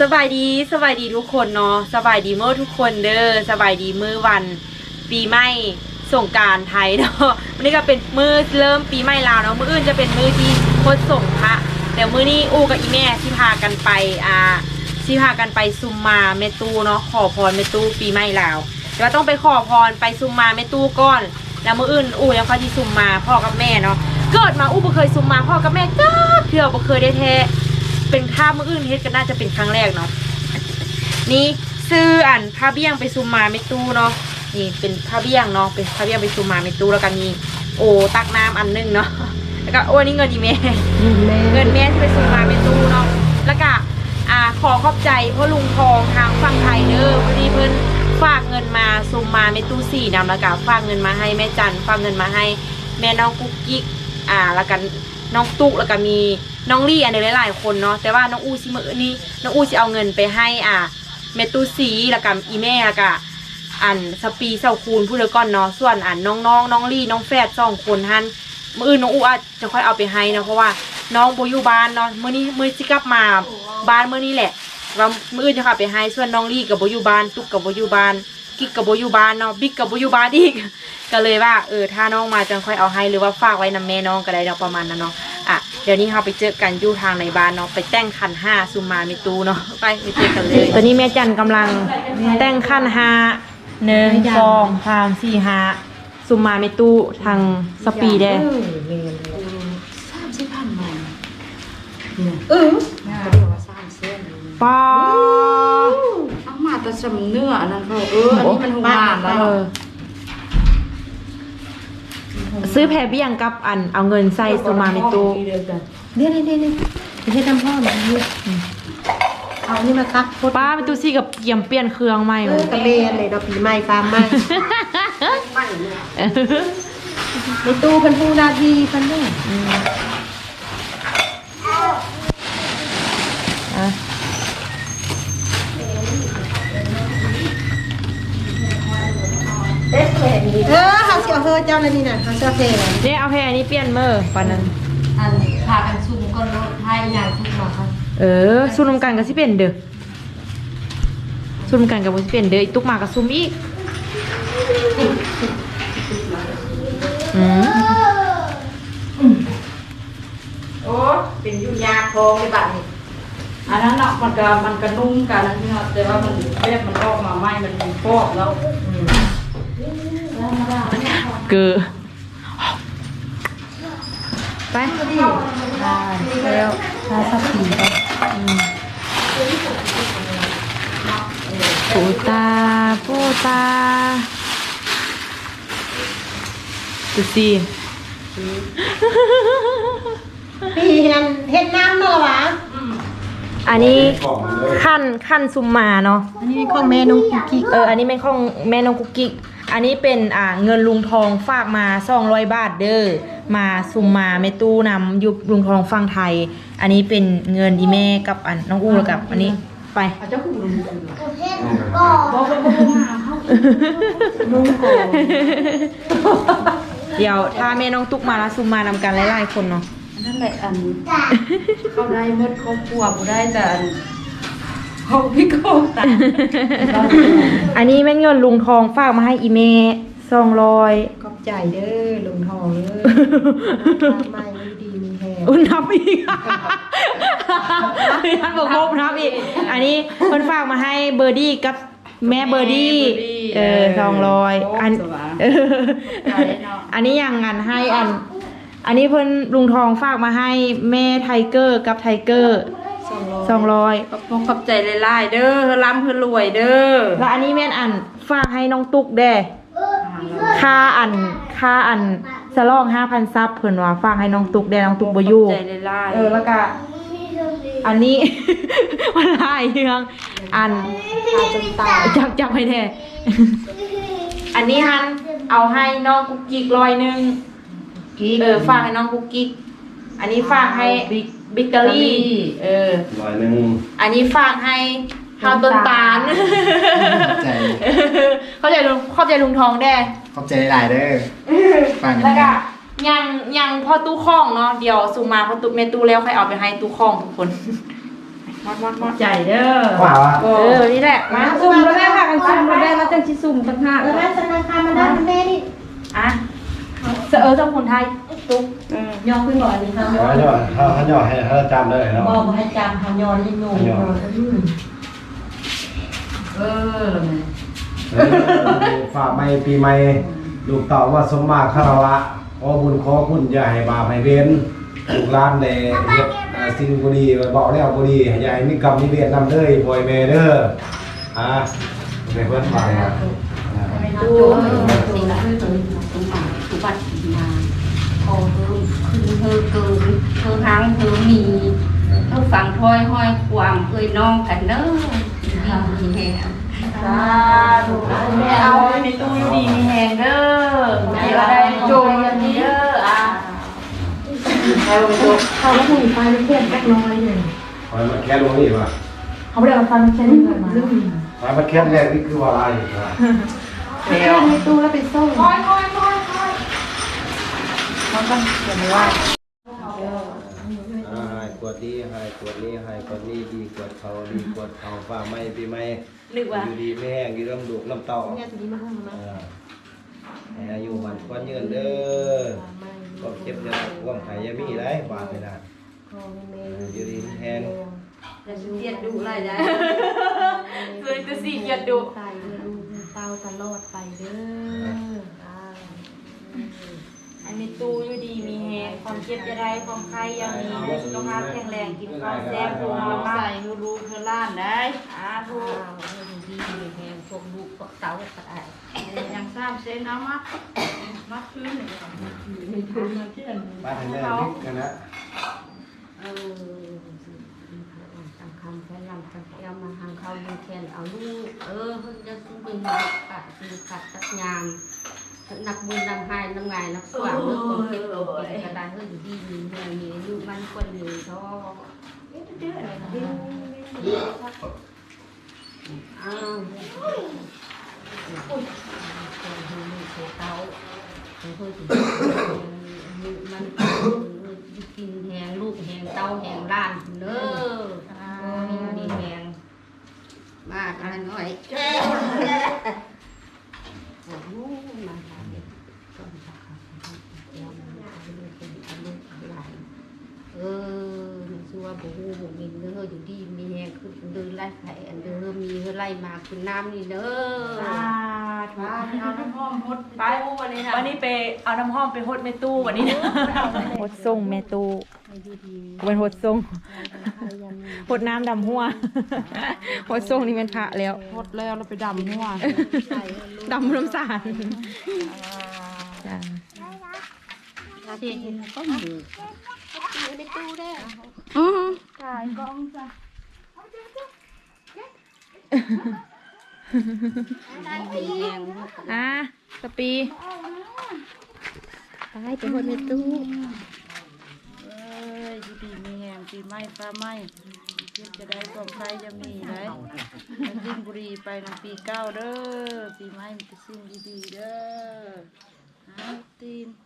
สบายดีสบายดีทุกคนเนาะสบายดีเมื่อทุกคนเด้อสบายดีมื้อวัน ปีใหม่ส่งการไทยเนาะวันนี้ก็เป็นมื้อเริ่มปีใหม่ลาวเนาะมื้ออื่นจะเป็นมื้อที่โคตรส่งพระแต่มื้อนี้อูกับอีแม่ที่พากันไปอ่าที่พากันไปซุมมาเมตูเนาะขอพรเมตูปีใหม่ลาวแต่ว่าต้องไปขอพรไปซุมมาเมตูก่อน แล้วมื้ออื่นอูยังค่อยที่ซุมมาพ่อกับแม่เนาะเกิดมาอูบ่เคยซุมมาพ่อกับแม่จ้าเถื่อบ่เคยได้แท้ เป็นข้าวมื้ออื่นเฮ็ดก็น่าจะเป็นครั้งแรกเนาะนี่ซื้ออันผ้าเบี้ยงไปซูมมาไม่ตู้เนาะนี่เป็นผ้าเบี้ยงเนาะเป็นผ้าเบี้ยงไปซูมมาไม่ตู้แล้วก็มีโอตักน้ำอันหนึงเนาะแล้วก็โอ้นี่เงินดีแม่เงินแม่ที่ไปซูมมาไม่ตู้เนาะแล้วก็อ่าขอขอบใจพ่อลุงทองทางฝั่งไทยเด้อพอดีเพิ่นฝากเงินมาซูมมาไม่ตู้สี่นำแล้วก็ฝากเงินมาให้แม่จันฝากเงินมาให้แม่น้องกุ๊กกิ๊กอ่าแล้วกัน น้องตุ๊กแล้วก็มีน้องลี่อันเดียวหลายๆคนเนาะแต่ว่าน้องอู้สิมือนี้น้องอู้สิเอาเงินไปให้อ่าเมตูสีแล้วก็อีแม่แล้วก็อันสปีเซาคูนผู้เดียวก่อนเนาะส่วนอันน้องๆน้องลี่น้องแฝดสองคนฮันมืออื่นน้องอู้อาจจะค่อยเอาไปให้นะเพราะว่าน้องโบอยู่บ้านเนาะมื้อนี้มือสิกลับมาบ้านมื้อนี้แหละว่ามืออื่นจะค่ะไปให้ส่วนน้องลี่กับโบอยู่บ้านตุ๊กกับโบอยู่บ้าน กิ๊กกับโบอยู่บ้านเนาะบิ๊กกับโบอยู่บ้านอีก ก็เลยว่าเออถ้าน้องมาจังค่อยเอาให้หรือว่าฝากไว้นำแม่น้องก็ได้เนาะประมาณนั้นเนาะอะเดี๋ยวนี้เราไปเจอกันอยู่ทางในบ้านเนาะไปแต่งคันห้าซูมาเมตูเนาะไปไปเจอกันเลยตอนนี้แม่จันกำลังแต่งคันห้าหนึ่งสองสามสี่ห้าซูมาเมตูทางสปีเด้สามสิบพันใหม่เออเขาเรียกว่าสามเส้นป้าเอามา แต่สำเนื้ออันนั้นเขาเอออันนี้มันหูงานแล้วเออซื้อแพรเบี้ยงกับอันเอาเงินใส่ซูมาเมตูเนี่ยเนี่ยเนี่ยไม่ใช่ทำพ่อแบบนี้เอานี่มาคักโคตรป้าเมตูซี่กับเกี่ยมเปลี่ยนเครื่องใหม่เอเลอยตะเบนเลยเราปีใหม่ฟาร์มใหม่ในตู้เพันผู้นาทีเพันเนี่ย อะ เออเขาเสียเฮ อเจ้าเลยนี่น่ะเขาเสียเพลงเนี่ยเอาแพรอันนี้เปลี่ยนเมื่อปันนั้น อันพากันซุ่มก้นรถไทยอย่างทุกมาค่ะเออซุ่มกันกับสิเป็นเด้อซุ่มกันกับบ่สิเป็นเด้ออีกตุกมากับซุ่มอีกอืมโอ้เป็นยุ่งยากทองในบัตรนี่อันนั้นเนาะมันก็มันก็นุ่มกันนะพี่เนาะแต่ว่ามันแบบมันออกมาไหมมันเป็นฟอกแล้วอืม เกอไปได้แล้วชาสักทีก็ปูตาปูตาดูสิปีนั้นเฮ็ดน้ำเนาะวะอันนี้ขั้นขั้นซุมมาเนาะ อันนี้ของแม่น้องคุกกี้เออ อันนี้เป็นของแม่น้องกุ๊กกิ๊ก อันนี้เป็นอ่าเงินลุงทองฝากมา200บาทเด้อมาซุมมาแม่ตู้นำยุบลุงทองฟังไทย อันนี้เป็นเงินอีแม่กับอันน้องอู้แล้วกับ อันนี้ไปอาจจะหูนุ่มนุ่งโกเดี๋ยวถ้าแม่น้องตุ๊กมาแล้วซุมมานำกันหลายๆคนเนาะนั่นแหละอันเข้าได้หมดครอบครัวบ่ได้แต่อัน ห้องพี่โกงตาอันนี้แม่นเงินลุงทองฝากมาให้อีเมสองร้อยขอบใจเด้อลุงทองเด้อใหม่ดีมีแฮงอุ้นนับอีกท่านบอกครบนับอีก อันนี้เพิ่นฝากมาให้เบอร์ดี้กับแม่เบอร์ดี้ เออสองร้อยอันเอออันนี้ยังงานให้อัน อันนี้เพิ่นลุงทองฝากมาให้แม่ไทเกอร์กับไทเกอร์ สองร้อยขอบคุณขอบใจหลายๆเด้อเธอร่ำเธอรวยเด้อแล้วอันนี้แม่นอันฝากให้น้องตุ๊กแด้ค่าอันค่าอันสลองห้าพันซับเพิ่นว่าฝากให้น้องตุ๊กแด้น้องตุ๊กบ่อยู่ขอบใจหลายๆเออแล้วก็อันนี้ มันหลายเรื่องอันตาจนตายจับจับให้แท้อันนี้ฮันเอาให้น้องกุ๊กกิ๊กร้อยหนึ่งเออฝากให้น้องกุ๊กกิ๊กอันนี้ฝากให้บิ๊ก บิ๊กเกอรี่เออ ร้อยหนึ่งอันนี้ฝากให้ฮาวต้นตาลใจ เข้าใจลุงเข้าใจลุงทองแด้ ขอบใจหลายๆเด้อฟังกันแล้วก็นะยังยังพอตู้ข้องเนาะเดี๋ยวสุมาพอตู้เมตู้แล้วค่อยเอาไปให้ตู้ข้องทุกคนมอดมอดมอดใจเด้อว่าวะเออนี่แหละมาซุ่มแล้วแม่พากันซุ่มแล้วแม่แล้วจังสิซุ่มตั้งห้าเออแม่ธนาคารมาได้แม่นี่อะ เออเจ้าคนไทยตุ๊กอืมยอขึ้นบ่อยนี่ครับเขาย่อเขาเขาย่อให้เขาจำได้เนาะบ่บ่ให้จำเขายอยิ่งงงเออแล้วแม่ฝากไม่ปีใหม่ลูกเต่าว่าสมมาคารวะขอบุญขอคุณอย่าให้บาปให้เว้นลูกหลานในเฮ็ดอ่าสิ่งบ่ดีไว้บอกแล้วบ่ดีอย่าให้มีกรรมมีเวรนำเด้อบ่อยแม่เด้ออ่าในเพิ่นฝากอะอ่ ปากตุ้มปัดมาพอเธอคือเธอเกินเธอหางเธอมีเธอฝังถ้อยห้อยความเคยน้องกันเด้อดีแฮงสาธุแม่เอาในตู้อยู่ดีมีแหงเด้อแม่ก็ได้โจมกันนี้เด้ออะเอาไปโจมเขาแล้วหุ่นไฟมันเทียบจักน้อยเลยคอยมาแค่ลงนี่ว่ะเขาไม่ได้เอาฟันแค่นี้เลยมาคอยมาแค่แรกนี่คือว่าอะไรวะเดี๋ยวในตู้แล้วไปส่ง ค่อยค่อยค่อยค่อย มันต้องเขียนว่าให้กวดดีให้กวดนี้ให้กวดนี้ดีกวดเขาดีกวดเขาฝ่าไม่ปีใหม่นึกว่าอยู่ดีไม่แห้งอยู่น้ำดูกน้ำเต้าเนี่ยทีนี้มาห้องมาอ่าให้อายุมันควันเยืนเด้อก็เจ็บจะว่างไข่ยามีได้บาดไม่ได้อยู่ดีแห้งจะเทียดดูไรได้เลยจะสี่เกียรติดุใส่ดูเตาตลอดไปเด้อ อันนี้ตู้อยู่ดีมีแหงความเจ็บจะได้ความไข้ยังมีสุขภาพแข็งแรงกินข้าวแซ่บปรุงมาม่าใส่รูๆคือล้านได้อาถูกดีแหงพวกลูกพวกเต๋าก็ได้ยังทราบเส้นเอามามาคืนนี่บ้านให้แม่นิดกันนะเออทำคำแค่ลำแค่มาทางเขาดูแทนเอาลูกเออเพิ่งจะสู้อเป็นขัดคือขัดตักงาน นักบุญนำหายนำไงนักสว่างเรื่องของเก็บตัวเป็นกระดานเฮ้ยดีมีเงินมีลูกมันคนอยู่ท้อเดือดอ้าวเตาเพื่อมันกินแหงลูกแหงเตาแหงล้านเด้อมีแหงมากอันน้อยโอ้โหมาทำเด็กก็จะขับแล้วมันเป็นอารมณ์อะไรเออ มันชัวบูฮูบูมินเด้ออยู่ดีมีแหงคือเดินไล่ไข่อันเด้อมีไล่มาคือน้ำนี่เด้ออ่าถูปลากเอาน้ำหอมหดไปวันนี้นะวันนี้ไปเอาน้ำหอมไปหดแม่ตู้วันนี้นะหดทรงแม่ตู้เป็นหดทรงหดน้ำดำหัวหดทรงนี่เป็นพระแล้วหดแล้วเราไปดำหัวดำน้ำสารจ้ะที่ก็มือ อือถ่ายกล้องจ้ะแหงอะสปีตายไปหมดในตู้เอ้ยอยู่ดีมีแหงปีใหม่ฟ้าไหม้เจ็บจะได้ความใครจะมีได้มันยิ่งบุรีไปในปีเก้าเด้อปีใหม่มันจะสิ่งดีๆเด้อหาตีนเป็น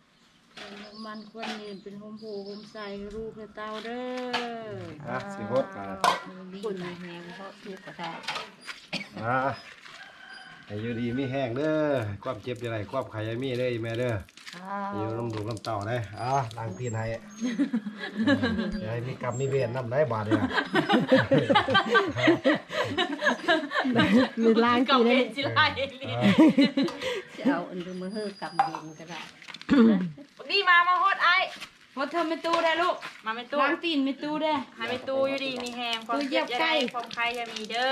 มันควรยืนเป็นโฮมโพโฮมใส่ลูกให้เต้าเด้ออะสิพดอะคุณแหงเพราะทุกข์ก็ได้อะให้อยู่ดีไม่แห้งเด้อความเจ็บจะไรความไข่ยามีเด้ออีแม่เด้ออยู่น้ำดูกน้ำเต้าได้อะล้างตีนให้อย่าให้มีกรรมมีเวรนำได้บาดเนี่ยมีล้างกับกี่เอได้จิไลจะเอาอันดูมือเฮอกำเย็นก็ได้ นี่มามาหดไอ้หดเธอแม่ตู้ได้ลูก มาแม่ตู้ล้างตีนไม่ตู้ได้ให้แม่ตู้อยู่ดีมีแหงความตู้เหยีเจ็ยบบจะได้ไก่ความไข้จะมีเด้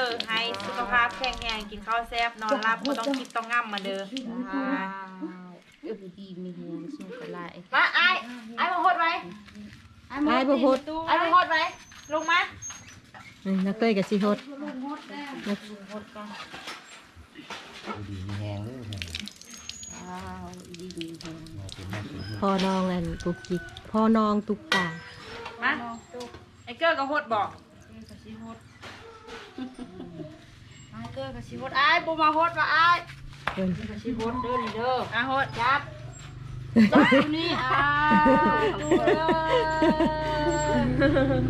อให้สุขภาพแข็งแรงกินข้าวแซ่บนอนหลับก็ต้องคิดต้องง่ำมาเด้อเออดีมีแหงสู้ก็ได้มาไอ้ไอ้มาหดไว้ไอ้บ่หดไอ้มาหดไว้ลงมานักเต้ยกับสิหดดีมีแห้งเด้ออ้าวดีมีแหงพ่อน้องอันกุกกิกพ่อน้องตุกตามาไอ้เกอร์ก็หดบอกไอ้เกอร์กับชิวดไอ้บูมาฮดว่าไอ้เพิ่นชิวดเด้อนี่เด้ออะหดจับนี่อ้าว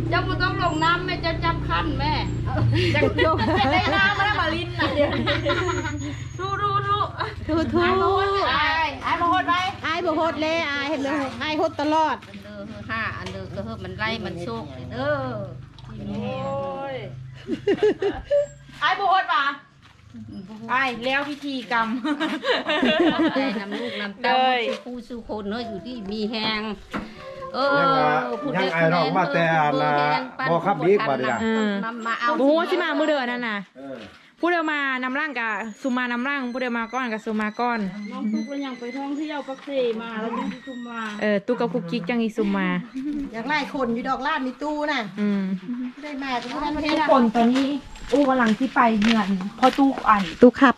เจ้าบ่ต้องลงน้ำแม่เจ้าจับขั้นแม่จักโยกได้น้ำมาแล้วมาลิ้นน่ะเดี๋ยวดู ทูทูไอ้ไอ้บ่โหดไปอายบ่โหดเลยอายเห็นเลยอายโหดตลอดอันเด้อห้าอันเด้อก็เฮมันไล่มันโชคเด้อโอ้ยไอ้โบดป่ะไอ้แล้วพิธีกรรมไอ้น้ำลูกน้ำเต้าเลยสู้ผู้สู้คนเนาะอยู่ที่มีแหงเออยังไอ้น้องมาแต่อันน่ะบ่ขับดีกว่าเดียวมามาเอาโอ้โหสิมามือเดือนนั่นน่ะ ผู้เดียวมานำร่างกับสุมานำร่างผู้เดียวมาก้อนกับสุมาก้อน น้องทุกเรายังไปท่องเที่ยวปักเสมาแล้วยังที่ชุมมาเออตู้กับคุกกิ๊กจังอีสุมา อยากไล่คนอยู่ดอกลาดมีตู้น่ะอืมได้มาทุกท่านประเททุศกคนตอนนี้อู้กำลังที่ไปเหือนพอตู้อันตู้ขับ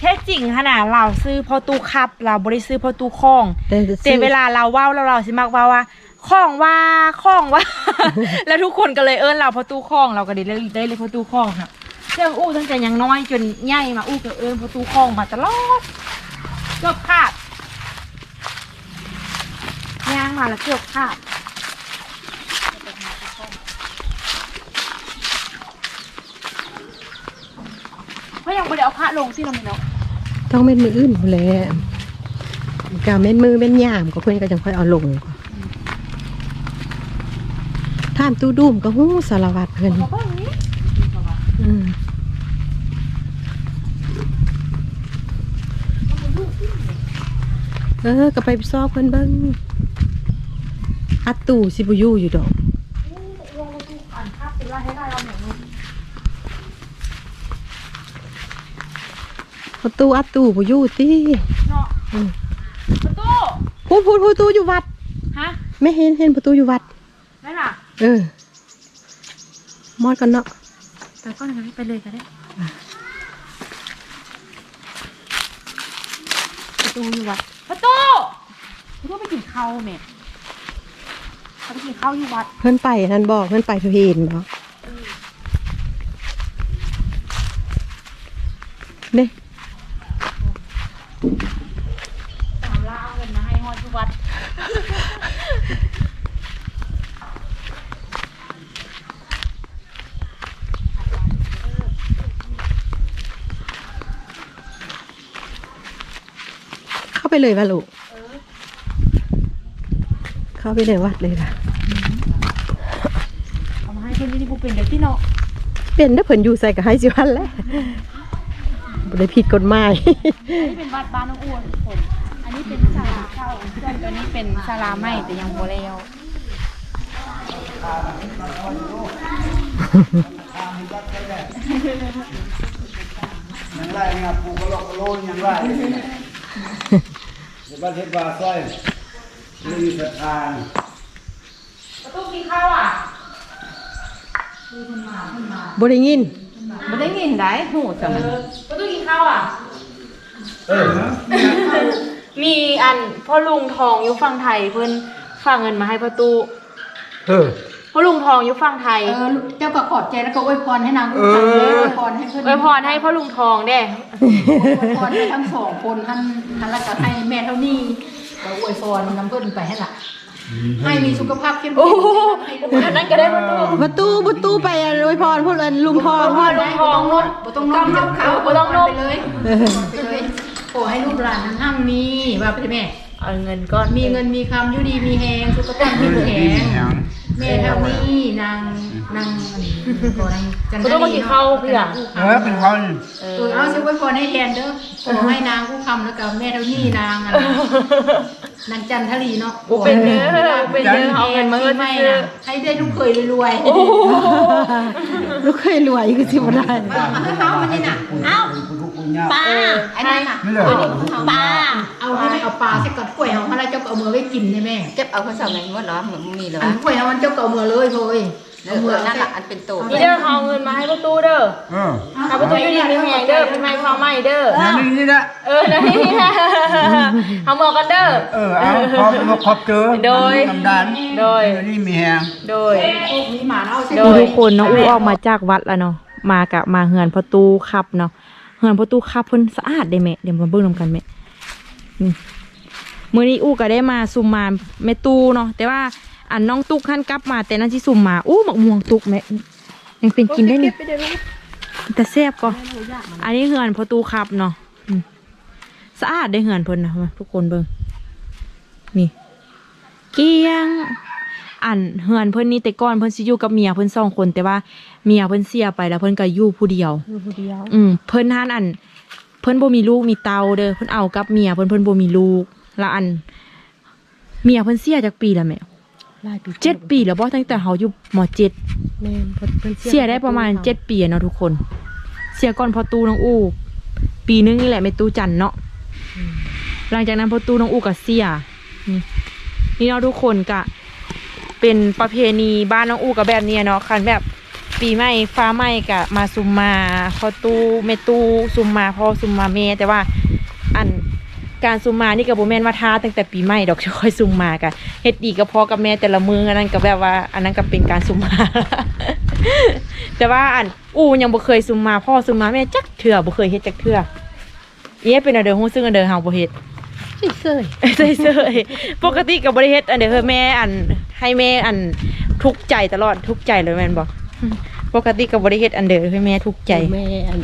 แท้จริงขนาดเราซื้อพอตู้คับ เราบริซื้อพอตู้คล้องแต่เวลาเราเว้าเราเราสิมักว่าว่าคล้องว่าคล้องว่า แล้วทุกคนก็เลยเอิ้นเราพอตู้คล้องเราก็ได้เลยได้เลยพอตู้คล้องค่ะ เรื่องอู้ตั้งแต่ยังน้อยจนใหญ่มาอู้ก็เอิ้นพอตู้คล้องมาตลอดเกือบขาดย่างมาแล้วเกือบขาดเพราะยังไม่ได้เอาพระลงที่เราไม่เนาะต้องเม็ดมืออื่นพู้นแหละกาเม็ดมือเม็ดยามก็เพื่อนก็จังค่อยเอาลงท่ามตู้ดุมก็หู้สารวัตรเพื่อนอืม เออก็ไปซอกเพิ่นเบิ้งอัดตู้สิบุยูอยู่ดอกประตูอัดตู้บุยูติเนาะอืมประตูพูดพูดพูดตู้อยู่วัด ฮะ ไม่เห็นเห็นประตูอยู่วัดได้ล่ะเออ มอดกันเนาะไปก้อนกันไปเลยก็ได้ประตูอยู่วัดประ ตูประตูไปกินข้าวแม่เขาไปกินข้าวอยู่วัดเพื่อนไปนั่นบอกเพื่อนไปเพนบอกเนี่ยตามล่าเอาเงินมาให้ฮอดที่วัด ไปเลยวะลูกเข้าไปในวัดเลยล่ะเอามาให้เพื่อนที่ผู้เป็นเด็กที่เนาะเป็นถ้าเพิ่นอยู่ใส่กับให้สิวันแหล้วบ่ได้ผิดกฎหมาย อันนี้เป็นวัดบ้านน้องอ้วนทุกคนอันนี้เป็นศาลาเก่าส่วนตัวนี้เป็นศาลาใหม่แต่ยังโบแล้วยังไรเนี่ยปูกระโลกกระโลนยังไร เดี๋ยวบ้านเทศบาซอยมีสถานประตูกินข้าวอะบ่ได้ยินบ่ได้ยินได้หูจังประตูกินข้าวอะ เออมีอันพ่อลุงทองอยู่ฝั่งไทยเพิ่นฝากเงินมาให้ประตู เออ พ่อลุงทองอยู่ฝั่งไทยเออเจ้าก็ขอบใจแล้วก็อวยพรให้นางผู้ทำเลยอวยพรให้เพิ่นไว้พรให้พ่อลุงทองเด้ อวยพรให้ทั้งสองคนท่านท่านแล้วก็ให้แม่เท่านี้ก็อวยพรนำเพิ่นไปให้ล่ะ ให้มีสุขภาพเข้มโอ้แข็งโหอันนั้นก็ได้ประตูประตูประตูไปอวยพรพูดเลยลุงทองพ่อลุงทองนดบ่ต้องนมเจ้าเขาบ่ต้องนมไปเลยไปเลยขอให้ลูกหลานทั้งห้างมีว่าไปเถอะแม่ เอาเงินก้อนมีเงินมีคำอยู่ดีมีแหงสุขภาพเข้มแข็ง แม่เท่านี้นางนางอันนี้ขอนางจันทประตูมากินข้าวเพื่อเออเป็นคนเอเอออเอาสิไว้พรให้แทนเด้อขอให้นางผู้คำแล้วก็แม่เท่านี้นางอันนั้นนางจันทลีเนาะกูเป็นเด้อเป็นเด้อเอาเงินมาเงินไม่ซื้อนะให้ได้ลูกเคยรวยๆลูกเคยรวยคือสิบ่ได้เอาให้เขามันนี่น่ะเอาคุณทุกคุณยา ปลาอันนั้นน่ะไม่เลยปลาเอาให้แม่เอาปลาใส่กอดกล้วยเอามาแล้วเจ้าก็เอามือไว้กินใช่ไหมเก็บเอาข้าวสารไหนหมดเหรอเหมือนมีเหรออันกล้วยเอามันเจ้าก็เอามือเลยเฮ้ยเอเอาอมือนั่นแหใส่ละอันเป็นโตนี่เด้อเอาเงินมาให้ประตูเด้อเออเอาประตูอยู่ดีมีแหงเด้อเป็นไม้ความใหม่เด้อ นั่นนี่นี่นะเออนั่นนี่นะเอาหมอกันเด้อ เออเอาขอบขอบเจอโดยกำดันโดยเออนี่มีแหงโดยพวกนี้หมาเอาใส่โดยทุกคนน้องอู้ออกมาจากวัดแล้วเนาะมากะมาเหือนประตูขับเนาะ เหือนประตูขับเพิ่นสะอาดเด้แม่เดี๋ยวมาเบิ่งนำกันแม่นี่มื้อนี้อู้ก็ได้มาซุมมาแม่ตูเนาะแต่ว่าอันน้องตุกขั้นกลับมาแต่นั่นที่ซุมมาอู้หมกม่วงตุกแม่ยังเป็นกินได้นี่แต่แซ่บก็อันนี้เหือนพอตูคับเนาะสะอาดได้เหือนเพิ่นนะทุกคนเบิ่งนี่ เกี้ยง อันเหือนเพิ่นนี่แต่ก่อนเพิ่นสิอยู่กับเมียเพิ่นสองคนแต่ว่า เมียเพิ่นเสียไปแล้วเพิ่นก็อยู่ผู้เดียว อยู่ผู้เดียว อืมเพิ่นท่านอัน เพิ่นบ่มีลูกมีเตาเด้อเพิ่นเอากับเมียเพิ่นเพิ่นบ่มีลูกแล้วอัน เมียเพิ่นเสียจากปีแล้วแม่หลายปีเจ็ดปีแล้วบ่ตั้งแต่เขาอยู่มเจ็ดแม่นเพิ่นเพิ่นเสียได้ประมาณเจ็ดปีอะเนาะทุกคน เสียก่อนพอตูน้องอู้ ปีนึงนี่แหละไม่ตูจันเนาะหลังจากนั้นพอตูน้องอู้ก็เสียนี่นี่เนาะทุกคนก็เป็นประเพณีบ้านน้องอู้กับแบบนี้เนาะคันแบบ ปีใหม่ฟ้าใหม่กะมาซุมมาพอตูเมตูซุมมาพอซุมมาเมแต่ว่าอันการซุมมานี่กับโบแมนมาท้าตั้งแต่ปีใหม่ดอกจะค่อยซุมมากะเฮ็ดดีกับพ่อกับแม่แต่ละมืออันนั้นก็แบบว่า อันนั้นก็เป็นการซุมมา แต่ว่าอันอูยังบ่เคยซุมมาพ่อซุมมาแม่จักเถื่อบ่เคยเฮ็ดจักเถื่อเอ๊ะเป็นอันเดิมฮู้ซึ่งอันเดิมเฮาบ่เฮ็ดเซ่ยใช่เสยปกติกับบริเฮ็ดอันเดียวคือแม่อันให้แม่อันทุกข์ใจตลอดทุกข์ใจเลยแม่นบอก ปกติกับบริเฮ็ดอันเดียวคือแม่ทุกข์ใจ แม่อัน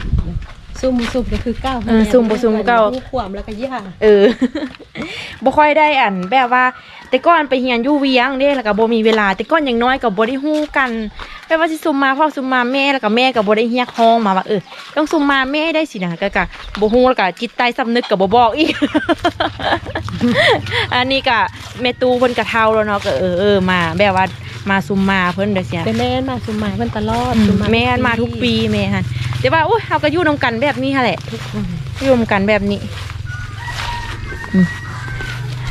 ซุ่มซุ่มก็คือก้าวเออซุ่มบ่ซุ่มก้าวผู้ขวามแล้วก็ย่าเออ บ่ค่อยได้อันแบบว่า แต่ก่อนไปเฮียนอยู่เวียงเด้แล้วก็บ่มีเวลา แต่ก่อนอย่างน้อยก็บ่ได้ฮู้กัน แบบว่าสิซุมมาพ่อซุมมาแม่แล้วก็แม่ก็บ่ได้เฮียกห้องมาว่าเออต้องซุมมาแม่ได้สินะก็ก็บ่ฮู้แล้วก็จิตใต้สำนึกก็บ่บอกอีก อันนี้ก็แม่ตูเพิ่นก็เฒ่าแล้วเนาะก็เออเออมาแบบว่ามาซุมมาเพิ่นเด้อเสียเป็นแม่นมาซุ่มมาเพิ่นตลอดอืมซุ่แม่นมาทุกปีแม่ฮันแต่ว่าโอ้ยเราก็อยู่นำกันแบบนี้ฮะแหละอยู่นำกันแบบนี้อืม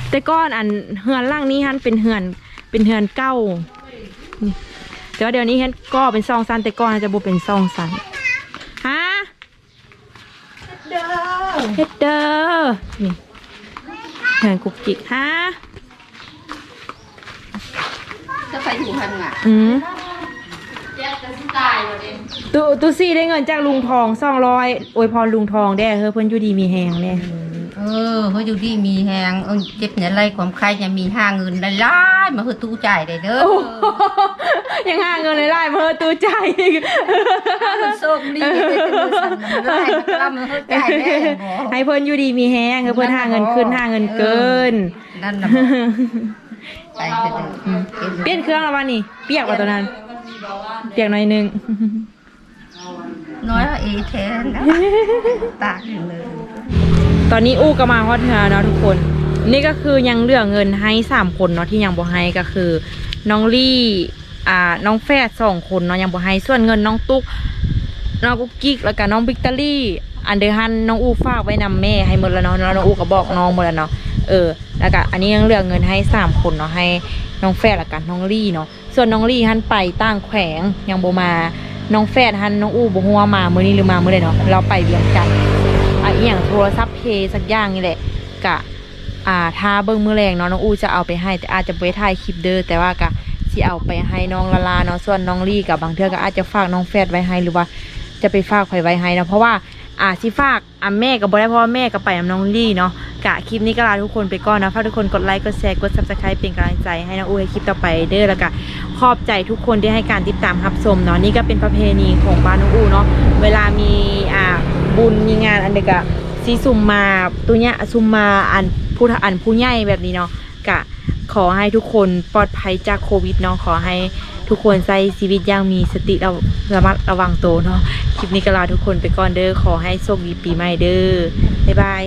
แต่ก้อนอันเฮือนล่างนี้ฮันเป็นเฮือนเป็นเฮือนเก้านี่ แต่ว่าเดี๋ยวนี้ฮันก็เป็นซองซันแต่ก้อนจะบ่เป็นซองซันฮะเฮ็ดเด้อนี่เฮือนกุกกิกฮะจะไปอยู่ทันอะอืมแยกจะตายหมดเองตูตูซี่ได้เงินจากลุงทองสองร้อยอวยพรลุงทองได้เฮ้ยเพิ่นอยู่ดีมีแหงเนี่ย เออเขาอยู่ดีมีแหงเออเจ็บเนี่ยไรความใครจะมีห้าเงินได้หลายมาคือตู้จ่ายได้เด้อยังหาเงินเลยไล่มาเฮ้ยตูใจอีกมันโชคดีได้แต่เงินสั่นมันได้มันรับมันเข้าใจแน่บ่ให้เพิ่นอยู่ดีมีแหงเฮ้ยเพิ่นหาเงินขึ้นหาเงินเกินนั่นน่ะบ่ไปเถอะเด้อเปลี่ยนเครื่องแล้ววันนี้เปียกว่าตอนนั้น เปียกหน่อยหนึงน้อยว่าเอแทนนะตากอยู่เลย ตอนนี้อู้ก็มาฮอดเฮือเนาะทุกคน นี่ก็คือยังเหลือเงินให้สามคนเนาะที่ยังบ่ให้ก็คือ น้องลี่อ่าน้องแฟดสองคนเนาะยังบ่ให้ส่วนเงินน้องตุ๊กน้องกุ๊กกิ๊กแล้วก็น้องบิ๊กตอรี่ อันเดอร์ฮันน้องอู้ฝากไว้นำแม่ให้หมดแล้วเนาะแล้วน้องอู้ก็บอกน้องหมดแล้วเนาะเออแล้วก็อันนี้ยังเหลือเงินให้สามคนเนาะให้น้องแฟดแล้วกันน้องลี่เนาะส่วนน้องลี่ฮันไปต่างแขวงยังบ่มาน้องแฟดฮันน้องอู้บ่ฮู้ว่ามามื้อนี้หรือมามื้อใดเนาะเราไปเวียงจันทน์ อะอย่างโทรศัพท์เพย์สักอย่างนี่แหละกะอ่าถ้าเบิ้งมือแรงเนาะน้องอูจะเอาไปให้ แต่อาจจะไปถ่ายคลิปเด้อแต่ว่ากะที่เอาไปให้น้องละลาเนาะส่วนน้องลี่กับบางเทื่อก็อาจจะฝากน้องแฟดไว้ให้หรือว่าจะไปฝากใครไว้ให้เนาะเพราะว่าอ่าที่ฝากอะแม่กับบ่ได้เพราะว่าแม่ก็ไปกับน้องลี่เนาะ กะคลิปนี้ก็ลาทุกคนไปก่อนนะฝากทุกคนกดไลค์กดแชร์กด subscribe เป็นกำลังใจให้น้องอูให้คลิปต่อไปเด้อแล้วก็ขอบใจทุกคนที่ให้การติดตามรับชมเนาะนี่ก็เป็นประเพณีของบ้านน้องอูเนาะเวลามีอ่าบุญมีงานอันเด็กอะสีซุมมาตัวเนี้ยซุมมาอันผู้อันผู้ใหญ่แบบนี้เนาะกะขอให้ทุกคนปลอดภัยจากโควิดเนาะขอให้ทุกคนใช้ชีวิตอย่างมีสติระระมัดระวังตัวเนาะคลิปนี้ก็ลาทุกคนไปก่อนเด้อขอให้โชคดีปีใหม่เด้อบ๊ายบาย